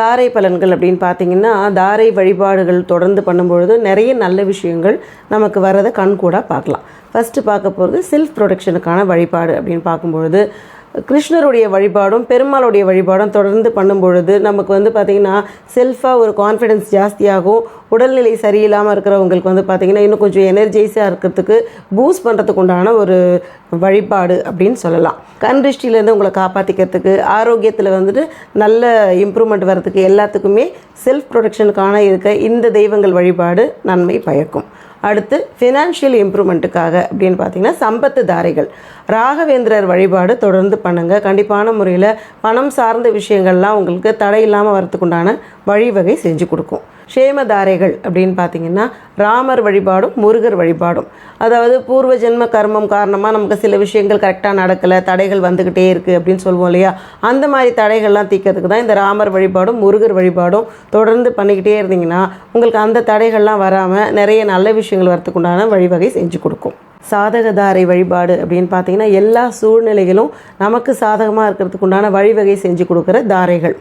தாரை பலன்கள் அப்படின்னு பார்த்தீங்கன்னா தாரை வழிபாடுகள் தொடர்ந்து பண்ணும்பொழுது நிறைய நல்ல விஷயங்கள் நமக்கு வரதை கண்கூடாக பார்க்கலாம். ஃபஸ்ட்டு பார்க்க போகிறது செல்ஃப் ப்ரொடெக்ஷனுக்கான வழிபாடு அப்படின்னு பார்க்கும்பொழுது கிருஷ்ணருடைய வழிபாடும் பெருமாளுடைய வழிபாடும் தொடர்ந்து பண்ணும்பொழுது நமக்கு வந்து பார்த்திங்கன்னா செல்ஃபாக ஒரு கான்ஃபிடென்ஸ் ஜாஸ்தியாகும். உடல்நிலை சரியில்லாமல் இருக்கிறவங்களுக்கு வந்து பார்த்திங்கன்னா இன்னும் கொஞ்சம் எனர்ஜைஸாக இருக்கிறதுக்கு பூஸ்ட் பண்ணுறதுக்கு உண்டான ஒரு வழிபாடு அப்படின்னு சொல்லலாம். கண் திருஷ்டியிலேருந்து உங்களை காப்பாற்றிக்கிறதுக்கு ஆரோக்கியத்தில் வந்துட்டு நல்ல இம்ப்ரூவ்மெண்ட் வர்றதுக்கு எல்லாத்துக்குமே செல்ஃப் ப்ரொடெக்ஷனுக்கான இருக்க இந்த தெய்வங்கள் வழிபாடு நன்மை பயக்கும். அடுத்து ஃபினான்ஷியல் இம்ப்ரூவ்மெண்ட்டுக்காக அப்படின்னு பார்த்தீங்கன்னா சம்பத்து தாரைகள். ராகவேந்திரர் வழிபாடு தொடர்ந்து பண்ணுங்கள் கண்டிப்பான முறையில் பணம் சார்ந்த விஷயங்கள்லாம் உங்களுக்கு தடை இல்லாமல் வரத்துக்குண்டான வழிவகை செஞ்சு கொடுக்கும். க்ஷேமதாரைகள் அப்படின்னு பார்த்தீங்கன்னா ராமர் வழிபாடும் முருகர் வழிபாடும். அதாவது பூர்வ ஜென்ம கர்மம் காரணமாக நமக்கு சில விஷயங்கள் கரெக்டாக நடக்கலை தடைகள் வந்துக்கிட்டே இருக்குது அப்படின்னு சொல்லுவோம் இல்லையா? அந்த மாதிரி தடைகள்லாம் தீக்கிறதுக்கு தான் இந்த ராமர் வழிபாடும் முருகர் வழிபாடும் தொடர்ந்து பண்ணிக்கிட்டே இருந்தீங்கன்னா உங்களுக்கு அந்த தடைகள்லாம் வராமல் நிறைய நல்ல விஷயங்கள் வரத்துக்குண்டான வழிவகை செஞ்சு கொடுக்கும். சாதகதாரை வழிபாடு அப்படின்னு பார்த்தீங்கன்னா எல்லா சூழ்நிலைகளும் நமக்கு சாதகமாக இருக்கிறதுக்கு உண்டான வழிவகை செஞ்சு கொடுக்குற தாரைகள்.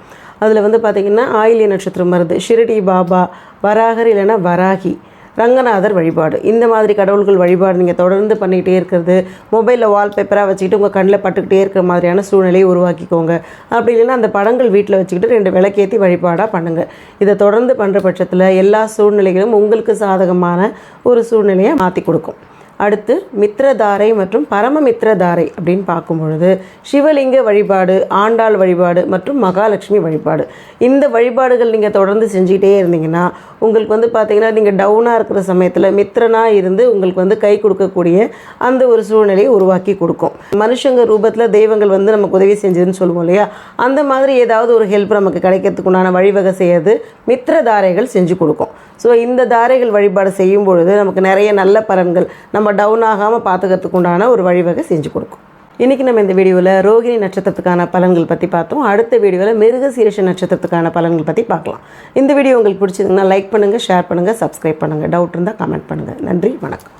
அதில் வந்து பார்த்திங்கன்னா ஆயிலிய நட்சத்திரம் வருது ஷிரடி பாபா வராகர் இல்லைன்னா வராகி ரங்கநாதர் வழிபாடு. இந்த மாதிரி கடவுள்கள் வழிபாடு நீங்கள் தொடர்ந்து பண்ணிக்கிட்டே இருக்கிறது மொபைலில் வால்பேப்பராக வச்சுக்கிட்டு உங்கள் கண்ணில் பட்டுக்கிட்டே இருக்கிற மாதிரியான சூழ்நிலையை உருவாக்கிக்கோங்க. அப்படி இல்லைன்னா அந்த படங்கள் வீட்டில் வச்சுக்கிட்டு ரெண்டு விளக்கேற்றி வழிபாடாக பண்ணுங்கள் இதை தொடர்ந்து பண்ணுற பட்சத்தில் எல்லா சூழ்நிலைகளும் உங்களுக்கு சாதகமான ஒரு சூழ்நிலையை மாற்றி கொடுக்கும். அடுத்து மித்ரதாரை மற்றும் பரமமித்ரதாரை அப்படின்னு பார்க்கும் பொழுது சிவலிங்க வழிபாடு ஆண்டாள் வழிபாடு மற்றும் மகாலட்சுமி வழிபாடு. இந்த வழிபாடுகள் நீங்கள் தொடர்ந்து செஞ்சுக்கிட்டே இருந்தீங்கன்னா உங்களுக்கு வந்து பார்த்தீங்கன்னா நீங்கள் டவுனாக இருக்கிற சமயத்தில் மித்ரனாக இருந்து உங்களுக்கு வந்து கை கொடுக்கக்கூடிய அந்த ஒரு சூழ்நிலையை உருவாக்கி கொடுக்கும். மனுஷங்க ரூபத்தில் தெய்வங்கள் வந்து நமக்கு உதவி செஞ்சதுன்னு சொல்லுவோம் இல்லையா? அந்த மாதிரி ஏதாவது ஒரு ஹெல்ப் நமக்கு கிடைக்கிறதுக்கு உண்டான வழிவகை செய்யறது மித்ரதாரைகள் செஞ்சு கொடுக்கும். ஸோ இந்த தாரைகள் வழிபாடு செய்யும் பொழுது நமக்கு நிறைய நல்ல பலன்கள் நம்ம டவுன் ஆகாமல் பார்த்துக்கிறதுக்கு உண்டான ஒரு வழிவகை செஞ்சு கொடுக்கும். இன்றைக்கி நம்ம இந்த வீடியோவில் ரோகிணி நட்சத்திரத்துக்கான பலன்கள் பற்றி பார்த்தோம். அடுத்த வீடியோவில் மிருகசீரிஷ நட்சத்திரத்துக்கான பலன்கள் பற்றி பார்க்கலாம். இந்த வீடியோ உங்களுக்கு பிடிச்சிருந்தீங்கன்னா லைக் பண்ணுங்கள் ஷேர் பண்ணுங்கள் சப்ஸ்கிரைப் பண்ணுங்கள் டவுட் இருந்தால் கமெண்ட் பண்ணுங்கள் நன்றி வணக்கம்.